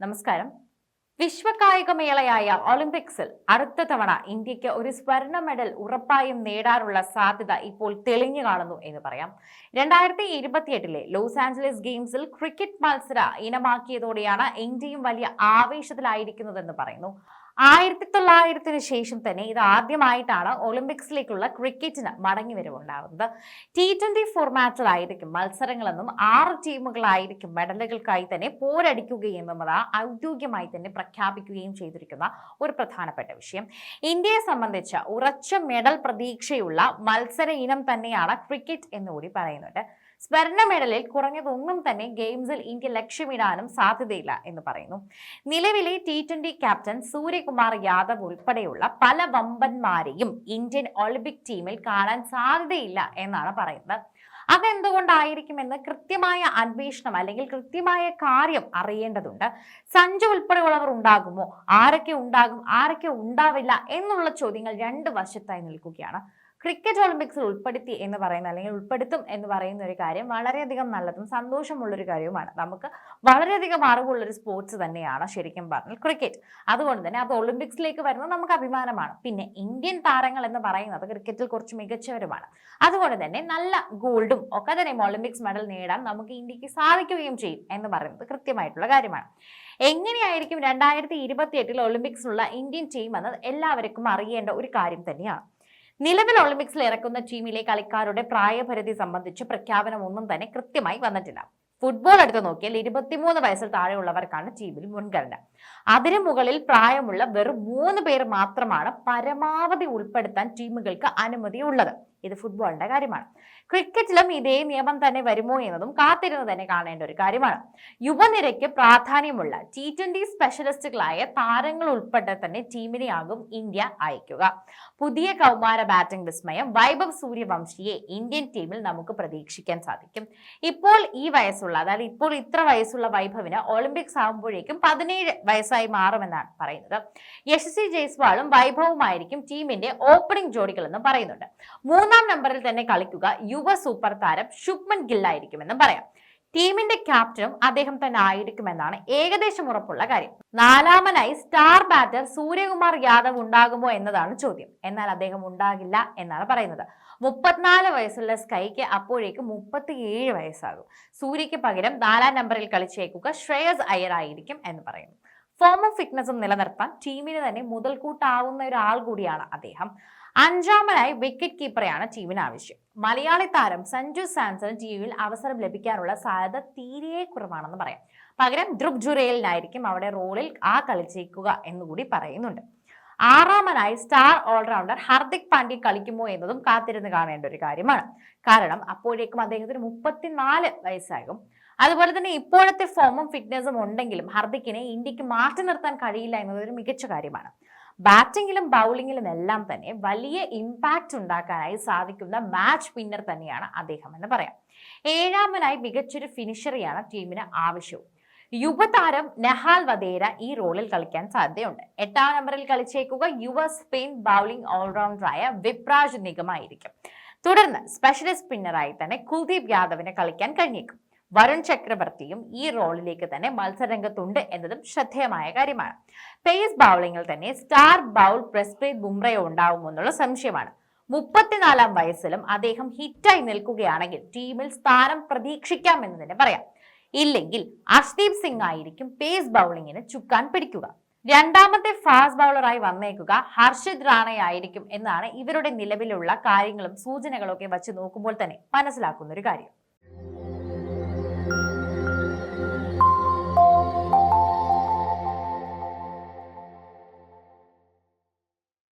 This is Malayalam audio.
നമസ്കാരം. വിശ്വകായികമേളയായ ഒളിമ്പിക്സിൽ അടുത്ത തവണ ഇന്ത്യയ്ക്ക് ഒരു സ്വർണ മെഡൽ ഉറപ്പായും നേടാനുള്ള സാധ്യത ഇപ്പോൾ തെളിഞ്ഞു കാണുന്നു എന്ന് പറയാം. രണ്ടായിരത്തി ഇരുപത്തിയെട്ടിലെ ലോസ് ആഞ്ചലസ് ഗെയിംസിൽ ക്രിക്കറ്റ് മത്സര ഇനമാക്കിയതോടെയാണ് ഇന്ത്യയും വലിയ ആവേശത്തിലായിരിക്കുന്നതെന്ന് പറയുന്നു. ആയിരത്തി തൊള്ളായിരത്തിന് ശേഷം തന്നെ ഇത് ആദ്യമായിട്ടാണ് ഒളിമ്പിക്സിലേക്കുള്ള ക്രിക്കറ്റിന് മടങ്ങി വരവുണ്ടാകുന്നത് ടി ട്വന്റി ഫോർമാറ്റിലായിരിക്കും മത്സരങ്ങളെന്നും ആറ് ടീമുകളായിരിക്കും മെഡലുകൾക്കായി തന്നെ പോരടിക്കുകയും എന്നത് ഔദ്യോഗികമായി തന്നെ പ്രഖ്യാപിക്കുകയും ചെയ്തിരിക്കുന്ന ഒരു പ്രധാനപ്പെട്ട വിഷയം. ഇന്ത്യയെ സംബന്ധിച്ച് ഉറച്ച മെഡൽ പ്രതീക്ഷയുള്ള മത്സര ഇനം തന്നെയാണ് ക്രിക്കറ്റ് എന്നുകൂടി പറയുന്നുണ്ട്. സ്വർണ മെഡലിൽ കുറഞ്ഞതൊന്നും തന്നെ ഗെയിംസിൽ ഇന്ത്യ ലക്ഷ്യമിടാനും സാധ്യതയില്ല എന്ന് പറയുന്നു. നിലവിലെ T twenty captain Suryakumar Yadav ഉൾപ്പെടെയുള്ള പല വമ്പന്മാരെയും ഇന്ത്യൻ ഒളിമ്പിക് ടീമിൽ കാണാൻ സാധ്യതയില്ല എന്നാണ് പറയുന്നത്. അതെന്തുകൊണ്ടായിരിക്കുമെന്ന് കൃത്യമായ അന്വേഷണം അല്ലെങ്കിൽ കൃത്യമായ കാര്യം അറിയേണ്ടതുണ്ട്. സഞ്ജു ഉൾപ്പെടെയുള്ളവർ ഉണ്ടാകുമോ? ആരൊക്കെ ഉണ്ടാകും? ആരൊക്കെ ഉണ്ടാവില്ല? എന്നുള്ള ചോദ്യങ്ങൾ രണ്ട് വശത്തായി നിൽക്കുകയാണ്. ക്രിക്കറ്റ് ഒളിമ്പിക്സിൽ ഉൾപ്പെടുത്തി എന്ന് പറയുന്ന അല്ലെങ്കിൽ ഉൾപ്പെടുത്തും എന്ന് പറയുന്ന ഒരു കാര്യം വളരെയധികം നല്ലതും സന്തോഷമുള്ളൊരു കാര്യവുമാണ്. നമുക്ക് വളരെയധികം അറിവുള്ളൊരു സ്പോർട്സ് തന്നെയാണ് ശരിക്കും പറഞ്ഞാൽ ക്രിക്കറ്റ് അതുകൊണ്ട് തന്നെ അത് ഒളിമ്പിക്സിലേക്ക് വരുന്നത് നമുക്ക് അഭിമാനമാണ്. പിന്നെ ഇന്ത്യൻ താരങ്ങൾ എന്ന് പറയുന്നത് ക്രിക്കറ്റിൽ കുറച്ച് മികച്ചവരുമാണ്. അതുകൊണ്ട് തന്നെ നല്ല ഗോൾഡും ഒക്കെ തന്നെ ഒളിമ്പിക്സ് മെഡൽ നേടാൻ നമുക്ക് ഇന്ത്യയ്ക്ക് സാധിക്കുകയും ചെയ്യും എന്ന് പറയുന്നത് കൃത്യമായിട്ടുള്ള കാര്യമാണ്. എങ്ങനെയായിരിക്കും രണ്ടായിരത്തി ഇരുപത്തി എട്ടിൽ ഇന്ത്യൻ ടീം എന്നത് എല്ലാവർക്കും അറിയേണ്ട ഒരു കാര്യം തന്നെയാണ്. നിലവിൽ ഒളിമ്പിക്സിൽ ഇറക്കുന്ന ടീമിലെ കളിക്കാരുടെ പ്രായപരിധി സംബന്ധിച്ച് പ്രഖ്യാപനം ഒന്നും തന്നെ കൃത്യമായി വന്നിട്ടില്ല. ഫുട്ബോൾ എടുത്തു നോക്കിയാൽ ഇരുപത്തിമൂന്ന് വയസ്സിൽ താഴെയുള്ളവർക്കാണ് ടീമിൽ മുൻഗണന. അതിനു മുകളിൽ പ്രായമുള്ള വെറും മൂന്ന് പേർ മാത്രമാണ് പരമാവധി ഉൾപ്പെടുത്താൻ ടീമുകൾക്ക് അനുമതിയുള്ളത്. ഇത് ഫുട്ബോളിന്റെ കാര്യമാണ്. ക്രിക്കറ്റിലും ഇതേ നിയമം തന്നെ വരുമോ എന്നതും കാത്തിരുന്ന് തന്നെ കാണേണ്ട ഒരു കാര്യമാണ്. യുവനിരയ്ക്ക് പ്രാധാന്യമുള്ള ടി ട്വന്റി സ്പെഷ്യലിസ്റ്റുകളായ താരങ്ങൾ ഉൾപ്പെടെ തന്നെ ടീമിനെയാകും ഇന്ത്യ അയക്കുക. പുതിയ കൗമാര ബാറ്റിംഗ് വിസ്മയം വൈഭവ് സൂര്യവംശിയെ ഇന്ത്യൻ ടീമിൽ നമുക്ക് പ്രതീക്ഷിക്കാൻ സാധിക്കും. ഇപ്പോൾ ഈ വയസ്സുള്ള അതായത് ഇപ്പോൾ ഇത്ര വയസ്സുള്ള വൈഭവിന് ഒളിമ്പിക്സ് ആകുമ്പോഴേക്കും പതിനേഴ് വയസ്സായി മാറുമെന്നാണ് പറയുന്നത്. യശസ്വി ജയ്സ്വാളും വൈഭവുമായിരിക്കും ടീമിന്റെ ഓപ്പണിംഗ് ജോഡികളെന്നും പറയുന്നുണ്ട്. മൂന്നാം നമ്പറിൽ തന്നെ കളിക്കുക യുവ സൂപ്പർ താരം ശുഭ്മൻ ഗില്ലായിരിക്കുമെന്നും പറയാം. ടീമിന്റെ ക്യാപ്റ്റനും അദ്ദേഹം തന്നെ ആയിരിക്കുമെന്നാണ് ഏകദേശം ഉറപ്പുള്ള കാര്യം. നാലാമനായി സ്റ്റാർ ബാറ്റർ സൂര്യകുമാർ യാദവ് ഉണ്ടാകുമോ എന്നതാണ് ചോദ്യം. എന്നാൽ അദ്ദേഹം ഉണ്ടാകില്ല എന്നാണ് പറയുന്നത്. മുപ്പത്തിനാല് വയസ്സുള്ള സ്കൈക്ക് അപ്പോഴേക്കും മുപ്പത്തിയേഴ് വയസ്സാകും. സൂര്യയ്ക്ക് പകരം നാലാം നമ്പറിൽ കളിച്ചേക്കുക ശ്രേയസ് അയ്യർ ആയിരിക്കും എന്ന് പറയുന്നു. ഫോമും ഫിറ്റ്നസും നിലനിർത്താൻ ടീമിന് തന്നെ മുതൽക്കൂട്ടാവുന്ന ഒരാൾ കൂടിയാണ് അദ്ദേഹം. അഞ്ചാമനായി വിക്കറ്റ് കീപ്പറെയാണ് ടീമിന് ആവശ്യം. മലയാളി താരം സഞ്ജു സാംസൺ ടീമിൽ അവസരം ലഭിക്കാനുള്ള സാധ്യത തീരെ കുറവാണെന്ന് പറയാം. പകരം ധ്രുവ് ജുറേലിനായിരിക്കും അവിടെ റോളിൽ ആ കളിച്ചേക്കുക എന്നുകൂടി പറയുന്നുണ്ട്. ആറാമനായി star all rounder Hardik Pandya കളിക്കുമോ എന്നതും കാത്തിരുന്ന് കാണേണ്ട ഒരു കാര്യമാണ്. കാരണം അപ്പോഴേക്കും അദ്ദേഹത്തിന് മുപ്പത്തിനാല് വയസ്സാകും. അതുപോലെ തന്നെ ഇപ്പോഴത്തെ ഫോമും ഫിറ്റ്നസും ഉണ്ടെങ്കിലും ഹർദിക്കിനെ ഇന്ത്യയ്ക്ക് മാറ്റി നിർത്താൻ കഴിയില്ല എന്നത് ഒരു മികച്ച കാര്യമാണ്. ബാറ്റിംഗിലും ബൗളിങ്ങിലും എല്ലാം തന്നെ വലിയ ഇമ്പാക്റ്റ് ഉണ്ടാക്കാനായി സാധിക്കുന്ന മാച്ച് വിന്നർ തന്നെയാണ് അദ്ദേഹം എന്ന് പറയാം. ഏഴാമനായി മികച്ചൊരു ഫിനിഷറിയാണ് ടീമിന് ആവശ്യവും. യുവതാരം നെഹാൽ വദേര ഈ റോളിൽ കളിക്കാൻ സാധ്യതയുണ്ട്. എട്ടാം നമ്പറിൽ കളിച്ചേക്കുക യുവ സ്പെയിൻ ബൗളിംഗ് ഓൾറൗണ്ടറായ വിപ്രാജ് നിഗമായിരിക്കും. തുടർന്ന് സ്പെഷ്യലിസ്റ്റ് സ്പിന്നറായി തന്നെ കുൽദീപ് യാദവിനെ കളിക്കാൻ കഴിഞ്ഞേക്കും. വരുൺ ചക്രവർത്തിയും ഈ റോളിലേക്ക് തന്നെ മത്സരരംഗത്തുണ്ട് എന്നതും ശ്രദ്ധേയമായ കാര്യമാണ്. പേസ് ബൗളിംഗിൽ തന്നെ സ്റ്റാർ ബൗൾ പ്രസ്പ്രീത് ബുംറയോ ഉണ്ടാവുമെന്നുള്ള സംശയമാണ്. മുപ്പത്തിനാലാം വയസ്സിലും അദ്ദേഹം ഹിറ്റായി നിൽക്കുകയാണെങ്കിൽ ടീമിൽ സ്ഥാനം പ്രതീക്ഷിക്കാമെന്ന് തന്നെ പറയാം. ഇല്ലെങ്കിൽ അർഷ്ദീപ് സിംഗ് ആയിരിക്കും പേസ് ബൗളിങ്ങിന് ചുക്കാൻ പിടിക്കുക. രണ്ടാമത്തെ ഫാസ്റ്റ് ബൗളറായി വന്നേക്കുക ഹർഷിത് റാണയായിരിക്കും എന്നാണ് ഇവരുടെ നിലവിലുള്ള കാര്യങ്ങളും സൂചനകളൊക്കെ വച്ച് നോക്കുമ്പോൾ തന്നെ മനസ്സിലാക്കുന്ന ഒരു കാര്യം.